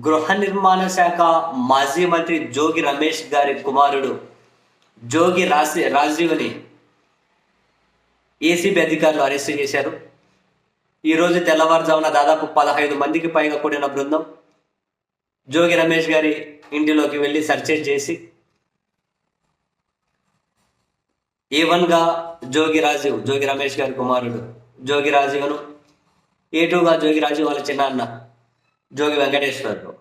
గృహ నిర్మాణ శాఖ మాజీ మంత్రి జోగి రమేష్ గారి కుమారుడు జోగి రాసి రాజీవ్ని ఏసీబీ అధికారులు అరెస్ట్ చేశారు. ఈరోజు తెల్లవారుజామున దాదాపు పదహైదు మందికి పైగా కూడిన బృందం జోగి రమేష్ గారి ఇంటిలోకి వెళ్ళి సర్చేజ్ చేసి ఏ వన్గా జోగి రాజీవ్ జోగి రమేష్ గారి కుమారుడు జోగి రాజీవ్ను ఏ టూగా జోగి రాజీవ్ వాళ్ళ చిన్న అన్న జోగి వెంకటేశ్వరరావు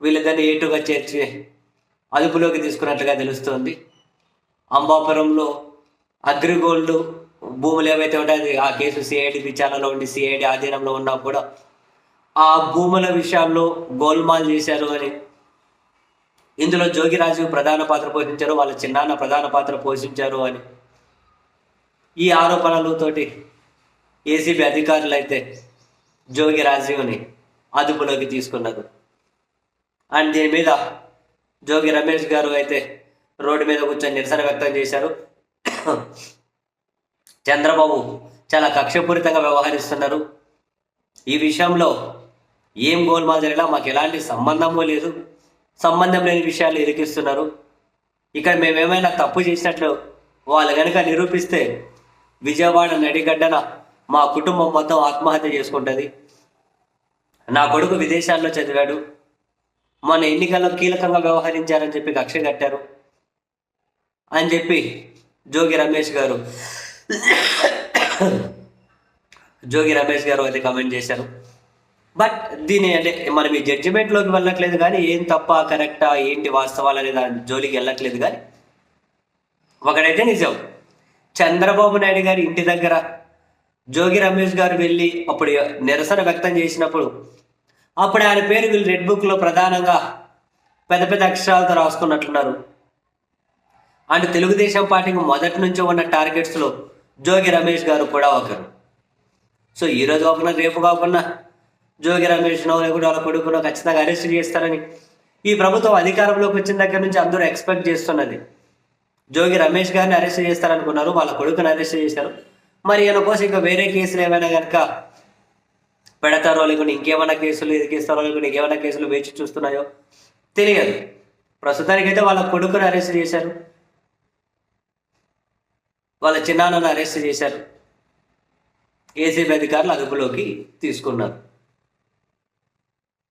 వీళ్ళిద్దరిని ఏటుగా చేర్చి అదుపులోకి తీసుకున్నట్లుగా తెలుస్తోంది. అంబాపురంలో అగ్రిగోల్డ్ భూములు ఏవైతే ఉంటాయో ఆ కేసు సిఐడి విచారణలో ఉండి సిఐడి ఆధీనంలో ఉన్నా కూడా ఆ భూముల విషయాల్లో గోల్మాల్ చేశారు అని ఇందులో జోగిరాజు ప్రధాన పాత్ర పోషించారు వాళ్ళ చిన్నాన్న ప్రధాన పాత్ర పోషించారు అని ఈ ఆరోపణలతోటి ఏసీబీ అధికారులు అయితే జోగి రాజీవ్ని అదుపులోకి తీసుకున్నారు అండ్ దీని మీద జోగి రమేష్ గారు అయితే రోడ్డు మీద కూర్చొని నిరసన వ్యక్తం చేశారు. చంద్రబాబు చాలా కక్షపూరితంగా వ్యవహరిస్తున్నారు. ఈ విషయంలో ఏం గోల్మాల్ జరిగినా మాకు ఎలాంటి సంబంధము లేదు. సంబంధం లేని విషయాలు ఇరికిస్తున్నారు ఇక్కడ మేమేమైనా తప్పు చేసినట్లు వాళ్ళు కనుక నిరూపిస్తే విజయవాడ నడిగడ్డన మా కుటుంబం మొత్తం ఆత్మహత్య చేసుకుంటుంది. నా కొడుకు విదేశాల్లో చదివాడు. మన ఎన్నికల్లో కీలకంగా వ్యవహరించారని చెప్పి కక్ష కట్టారు. అని చెప్పి జోగి రమేష్ గారు జోగి రమేష్ గారు అయితే కమెంట్ చేశారు. బట్ దీని అంటే మనం ఈ జడ్జిమెంట్లోకి వెళ్ళట్లేదు కానీ ఏం తప్ప కరెక్టా ఏంటి వాస్తవాలు అనే దాని జోలికి వెళ్ళట్లేదు కానీ ఒకడైతే నిజం. చంద్రబాబు నాయుడు గారి ఇంటి దగ్గర జోగి రమేష్ గారు వెళ్ళి అప్పుడు నిరసన వ్యక్తం చేసినప్పుడు అప్పుడు ఆయన పేరు వీళ్ళు రెడ్ బుక్లో ప్రధానంగా పెద్ద పెద్ద అక్షరాలతో రాసుకున్నట్లున్నారు. అండ్ తెలుగుదేశం పార్టీకి మొదటి నుంచి ఉన్న టార్గెట్స్లో జోగి రమేష్ గారు కూడా ఒకరు. సో ఈ రోజు కాకుండా రేపు కాకుండా జోగి రమేష్నో లేకుండా వాళ్ళ కొడుకునో ఖచ్చితంగా అరెస్ట్ చేస్తారని ఈ ప్రభుత్వం అధికారంలోకి వచ్చిన దగ్గర నుంచి అందరూ ఎక్స్పెక్ట్ చేస్తున్నది. జోగి రమేష్ గారిని అరెస్ట్ చేస్తారనుకున్నారు వాళ్ళ కొడుకుని అరెస్ట్ చేశారు. మరి ఈయన కోసం ఇంకా వేరే కేసులు ఏమైనా కనుక పెడతారో లేకుంటే ఇంకేమైనా కేసులు ఎదిగిస్తారో లేకుంటే ఇంకేమైనా కేసులు వేచి చూస్తున్నాయో? తెలియదు. ప్రస్తుతానికైతే వాళ్ళ కొడుకుని అరెస్ట్ చేశారు. వాళ్ళ చిన్నాన్నను అరెస్ట్ చేశారు. ఏసీబీ అధికారులు అదుపులోకి తీసుకున్నారు.